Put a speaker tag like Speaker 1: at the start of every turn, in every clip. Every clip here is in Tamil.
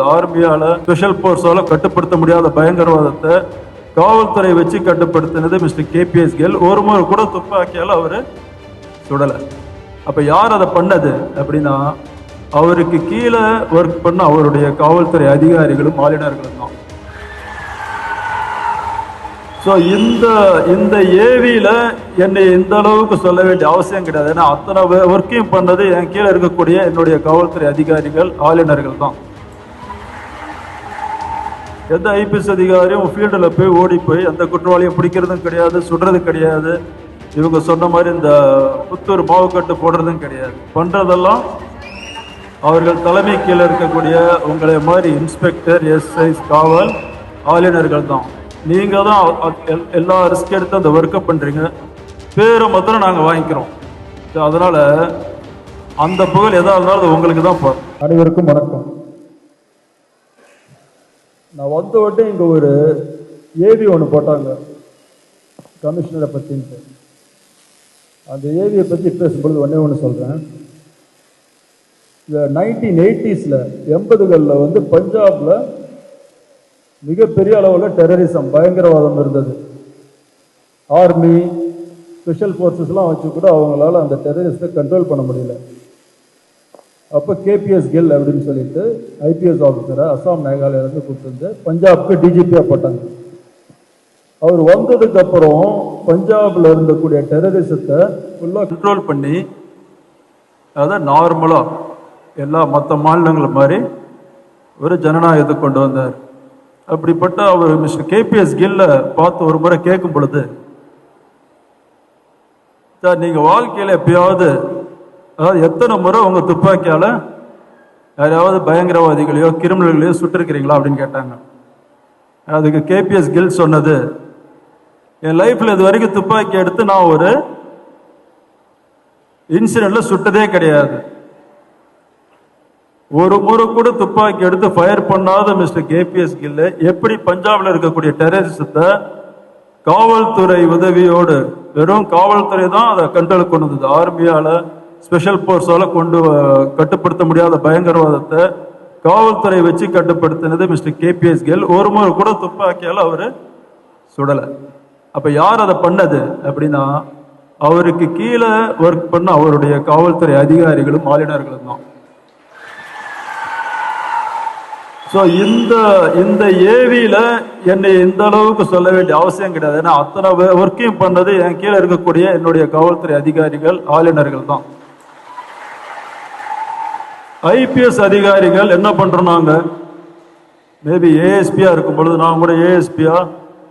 Speaker 1: ஆர்மியால ஸ்பெஷல் போர்ஸால கட்டுப்படுத்த முடியாத பயங்கரவாதத்தை காவல்துறை வச்சு கட்டுப்படுத்தினது மிஸ்டர் கேபிஎஸ் கேல் ஒரு முறை கூட துப்பாக்கியால அவர் சுடலை. அப்ப யார் அதை பண்ணது அப்படின்னா அவருக்கு கீழே ஒர்க் பண்ண அவருடைய காவல்துறை அதிகாரிகளும் ஆளுநர்களும் தான். ஸோ இந்த இந்த ஏவியில என்னை இந்த அளவுக்கு சொல்ல வேண்டிய அவசியம் கிடையாது. ஏன்னா அத்தனை ஒர்க்கையும் பண்ணது என் கீழே இருக்கக்கூடிய என்னுடைய காவல்துறை அதிகாரிகள் ஆளுநர்கள் தான். எந்த ஐபிஎஸ் அதிகாரியும் ஃபீல்டில் போய் ஓடி போய் அந்த குற்றவாளியை பிடிக்கிறதும் கிடையாது சுடுறது கிடையாது. இவங்க சொன்ன மாதிரி இந்த புத்தூர் மாவுக்கட்டு போடுறதும் கிடையாது. பண்ணுறதெல்லாம் அவர்கள் தலைமை கீழே இருக்கக்கூடிய உங்களை மாதிரி இன்ஸ்பெக்டர் எஸ்ஐ காவல் ஆளுநர்கள் தான். நீங்கள் தான் எல்- எல்லா ரிஸ்க் எடுத்து அந்த ஒர்க்கை பண்ணுறீங்க பேரை மாத்திரம் நாங்கள் வாங்கிக்கிறோம். அதனால் அந்த புகழ் எதாக இருந்தாலும் அது உங்களுக்கு தான் போகிறோம் அனைவருக்கும் வணக்கம். நான் வந்த உடனே இங்கே ஒரு ஏவி ஒன்று போட்டாங்க. கமிஷனரை பற்றின்ட்டு அந்த ஏவியை பற்றி பேசும்பொழுது ஒன்றே ஒன்று சொல்கிறேன் இந்த நைன்டீன் எயிட்டிஸில் எண்பதுகளில் வந்து பஞ்சாபில் மிகப்பெரிய அளவில் டெரரிசம் பயங்கரவாதம் இருந்தது. ஆர்மி ஸ்பெஷல் ஃபோர்ஸஸ்லாம் வச்சு கூட அவங்களால அந்த டெரரிஸ்ட்டை கண்ட்ரோல் பண்ண முடியல. அப்போ கேபிஎஸ் கில் அப்படின்னு சொல்லிட்டு ஐபிஎஸ் ஆஃபீஸரை அஸ்ஸாம் மேகாலயிலேருந்து கூப்பிட்டு வந்து பஞ்சாப்க்கு டிஜிபியாக போட்டாங்க. அவர் வந்ததுக்கப்புறம் பஞ்சாபில் இருந்தக்கூடிய டெரரிசத்தை ஃபுல்லாக கண்ட்ரோல் பண்ணி அதை நார்மலாக எல்லா மற்ற மாநிலங்கள் மாதிரி ஒரு ஜனநாயகத்தை கொண்டு வந்தார். அப்படிப்பட்ட அவர் மிஸ்டர் கேபிஎஸ் கில்ல பார்த்து ஒரு முறை கேட்கும் பொழுது சார் நீங்கள் வாழ்க்கையில் எப்பயாவது அதாவது எத்தனை முறை உங்கள் துப்பாக்கியால் யாரையாவது பயங்கரவாதிகளையோ கிரிமினல்களையோ சுட்டிருக்கிறீங்களா அப்படின்னு கேட்டாங்க. அதுக்கு கேபிஎஸ் கில் சொன்னது என் லைஃப்பில் இது வரைக்கும் துப்பாக்கி எடுத்து நான் ஒரு இன்சிடெண்ட்டில் சுட்டதே கிடையாது. ஒரு முறை கூட துப்பாக்கி எடுத்து ஃபயர் பண்ணாத மிஸ்டர் கேபிஎஸ் கில்லு எப்படி பஞ்சாபில் இருக்கக்கூடிய டெரரிசத்தை காவல்துறை உதவியோடு வெறும் காவல்துறை தான் அதை கண்ட்ரோல் கொண்டு வந்தது ஆர்மியால் ஸ்பெஷல் போர்ஸால் கொண்டு வ- கட்டுப்படுத்த முடியாத பயங்கரவாதத்தை காவல்துறை வச்சு கட்டுப்படுத்தினது மிஸ்டர் கேபிஎஸ் கேல் ஒரு முறை கூட துப்பாக்கியால் அவர் சுடலை. அப்போ யார் அதை பண்ணது அப்படின்னா அவருக்கு கீழே ஒர்க் பண்ண அவருடைய காவல்துறை அதிகாரிகளும் ஆளுநர்களும் தான். ஸோ இந்த இந்த ஏவியில் என்னை இந்த அளவுக்கு சொல்ல வேண்டிய அவசியம் கிடையாது. ஏன்னா அத்தனை ஒர்க்கையும் பண்ணது என் கீழே இருக்கக்கூடிய என்னுடைய காவல்துறை அதிகாரிகள் ஆளுநர்கள் தான். ஐபிஎஸ் அதிகாரிகள் என்ன பண்றோம் மேபி ஏஎஸ்பியா இருக்கும் பொழுது நான் கூட ஏஎஸ்பியா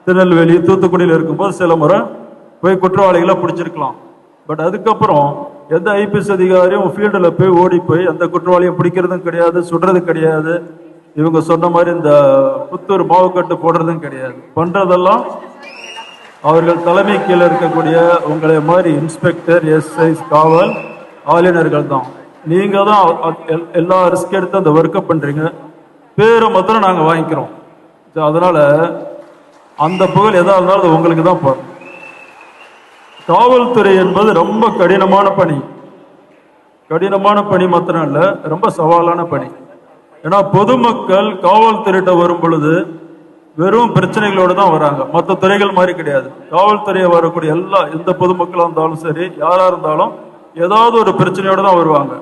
Speaker 1: திருநெல்வேலி தூத்துக்குடியில் இருக்கும்போது சில முறை போய் குற்றவாளிகளை பிடிச்சிருக்கலாம். பட் அதுக்கப்புறம் எந்த ஐபிஎஸ் அதிகாரியும் ஃபீல்டில் போய் ஓடி போய் அந்த குற்றவாளியை பிடிக்கிறதும் கிடையாது சுடுறது கிடையாது. இவங்க சொன்ன மாதிரி இந்த புத்தூர் மாவுக்கட்டு போடுறதும் கிடையாது. பண்ணுறதெல்லாம் அவர்கள் தலைமை கீழே இருக்கக்கூடிய உங்களை மாதிரி இன்ஸ்பெக்டர் எஸ்ஐ காவல் ஆளுநர்கள் தான். நீங்க தான் எல்- எல்லா ரிஸ்க் எடுத்து அந்த ஒர்க்கை பண்றீங்க. பேரை மாத்திரம் நாங்கள் வாங்கிக்கிறோம். அதனால் அதனால அந்த புகழ் எதா இருந்தாலும் அது உங்களுக்கு தான் போகும் காவல்துறை என்பது ரொம்ப கடினமான பணி. கடினமான பணி மாத்திரம் இல்லை ரொம்ப சவாலான பணி. ஏன்னா பொதுமக்கள் காவல்துறையிட்ட வரும் பொழுது வெறும் பிரச்சனைகளோடு தான் வராங்க. மற்ற துறைகள் மாதிரி கிடையாது. காவல்துறையை வரக்கூடிய எல்லா எந்த பொதுமக்களாக இருந்தாலும் சரி யாராக இருந்தாலும் ஏதாவது ஒரு பிரச்சனையோட தான் வருவாங்க.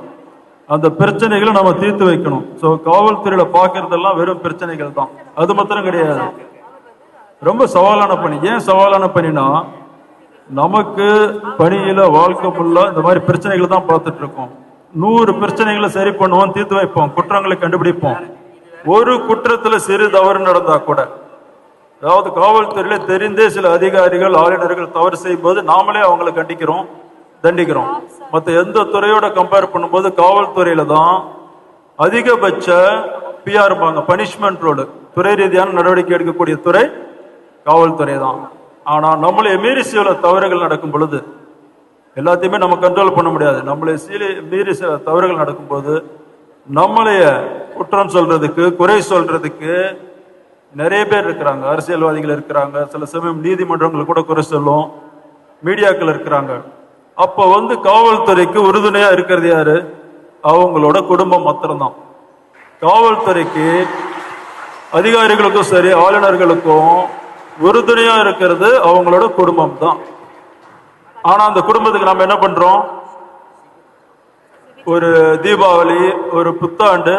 Speaker 1: அந்த பிரச்சனைகளை நம்ம தீர்த்து வைக்கணும். ஸோ காவல்துறையில பார்க்கறதெல்லாம் வெறும் பிரச்சனைகள் தான். அது மாத்திரம் கிடையாது. ரொம்ப சவாலான பணி. ஏன் சவாலான பணினா நமக்கு பணியில வாழ்க்கை ஃபுல்லா இந்த மாதிரி பிரச்சனைகளை தான் பார்த்துட்டு இருக்கோம். நூறு பிரச்சனைகளை சரி பண்ணுவோம் தீர்த்து வைப்போம். குற்றங்களை கண்டுபிடிப்போம். ஒரு குற்றத்துல சிறு தவறு நடந்தா கூட அதாவது காவல்துறையில தெரிந்தே சில அதிகாரிகள் ஆளுநர்கள் தவறு செய்யும் போது நாமளே அவங்களை கண்டிக்கிறோம். தண்டிக்கிறோம். மற்ற எந்த துறையோட கம்பேர் பண்ணும்போது காவல்துறையில தான் அதிகபட்ச பிஆர் பனிஷ்மெண்ட் ரோடு துறை ரீதியான நடவடிக்கை எடுக்கக்கூடிய துறை காவல்துறை தான். ஆனால் நம்மளை மீறி சில தவறுகள் நடக்கும் பொழுது எல்லாத்தையுமே நம்ம கண்ட்ரோல் பண்ண முடியாது. நம்மளை சீலி மீறி சில தவறுகள் நடக்கும்போது நம்மளைய குற்றம் சொல்றதுக்கு குறை சொல்றதுக்கு நிறைய பேர் இருக்கிறாங்க. அரசியல்வாதிகள் இருக்கிறாங்க. சில சமயம் நீதிமன்றங்கள் கூட குறை சொல்லும். மீடியாக்கள் இருக்கிறாங்க. அப்ப வந்து காவல்துறைக்கு உறுதுணையா இருக்கிறது யாரு? அவங்களோட குடும்பம் மாத்திரம்தான். காவல்துறைக்கு அதிகாரிகளுக்கும் சரி ஆளுநர்களுக்கும் உறுதுணையா இருக்கிறது அவங்களோட குடும்பம் தான் ஆனா அந்த குடும்பத்துக்கு நம்ம என்ன பண்றோம்? ஒரு தீபாவளி ஒரு புத்தாண்டு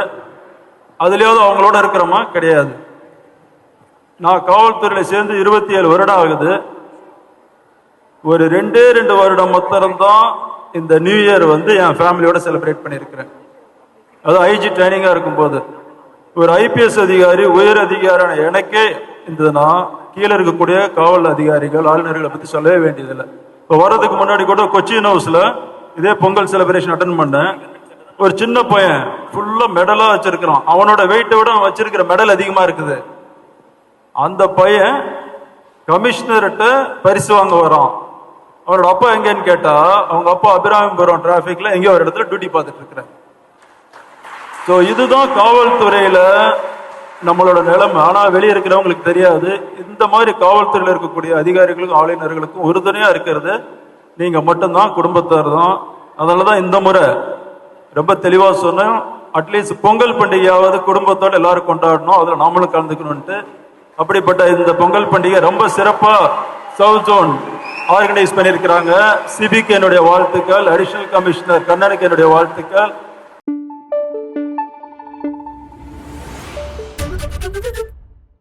Speaker 1: அதுலயாவது அவங்களோட இருக்கிறோமா? கிடையாது. நான் காவல்துறையில சேர்ந்து இருபத்தி ஏழு வருடம் ஆகுது. ஒரு ரெண்டே ரெண்டு வருடம் மொத்தம் தான் இந்த நியூ இயர் வந்து என் ஃபேமிலியோட செலிப்ரேட் பண்ணியிருக்கிறேன். அது ஐஜி ட்ரைனிங்காக இருக்கும்போது. ஒரு ஐபிஎஸ் அதிகாரி உயர் அதிகாரியான எனக்கே இருந்ததுன்னா கீழே இருக்கக்கூடிய காவல் அதிகாரிகள் ஆளுநர்களை பற்றி சொல்லவே வேண்டியதில்லை. இப்போ வர்றதுக்கு முன்னாடி கூட கொச்சின் ஹவுஸில் இதே பொங்கல் செலிப்ரேஷன் அட்டன் பண்ணேன். ஒரு சின்ன பையன் ஃபுல்லாக மெடலாக வச்சிருக்கிறான். அவனோட வெயிட்டை விட அவன் வச்சிருக்கிற மெடல் அதிகமாக இருக்குது. அந்த பையன் கமிஷனர்கிட்ட பரிசு வாங்க வரான். அவரோட அப்பா எங்கன்னு கேட்டா அவங்க அப்பா அபிராமிபுரம் டிராபிக்ல எங்கேயோ ஒரு இடத்துல டியூட்டி பார்த்துட்டு இருக்கிறார். ஸோ இதுதான் காவல்துறையில நம்மளோட நிலைமை. ஆனா வெளியே இருக்கிறவங்களுக்கு தெரியாது. இந்த மாதிரி காவல்துறையில இருக்கக்கூடிய அதிகாரிகளுக்கும் ஆளுநர்களுக்கும் உறுதுணையா இருக்கிறது. நீங்க மட்டும்தான் குடும்பத்தார் தான். அதனாலதான் இந்த முறை ரொம்ப தெளிவா சொன்னேன். அட்லீஸ்ட் பொங்கல் பண்டிகையாவது குடும்பத்தோட எல்லாரும் கொண்டாடணும். அதுல நாமளும் கலந்துக்கணும்ட்டு அப்படிப்பட்ட இந்த பொங்கல் பண்டிகை ரொம்ப சிறப்பா சவுத் ஜோன் ஆர்கனைஸ் பண்ணியிருக்கிறாங்க. சிபிக்கு என்னுடைய வாழ்த்துக்கள் அடிஷனல் கமிஷனர் கண்ணனுக்கு என்னுடைய வாழ்த்துக்கள்.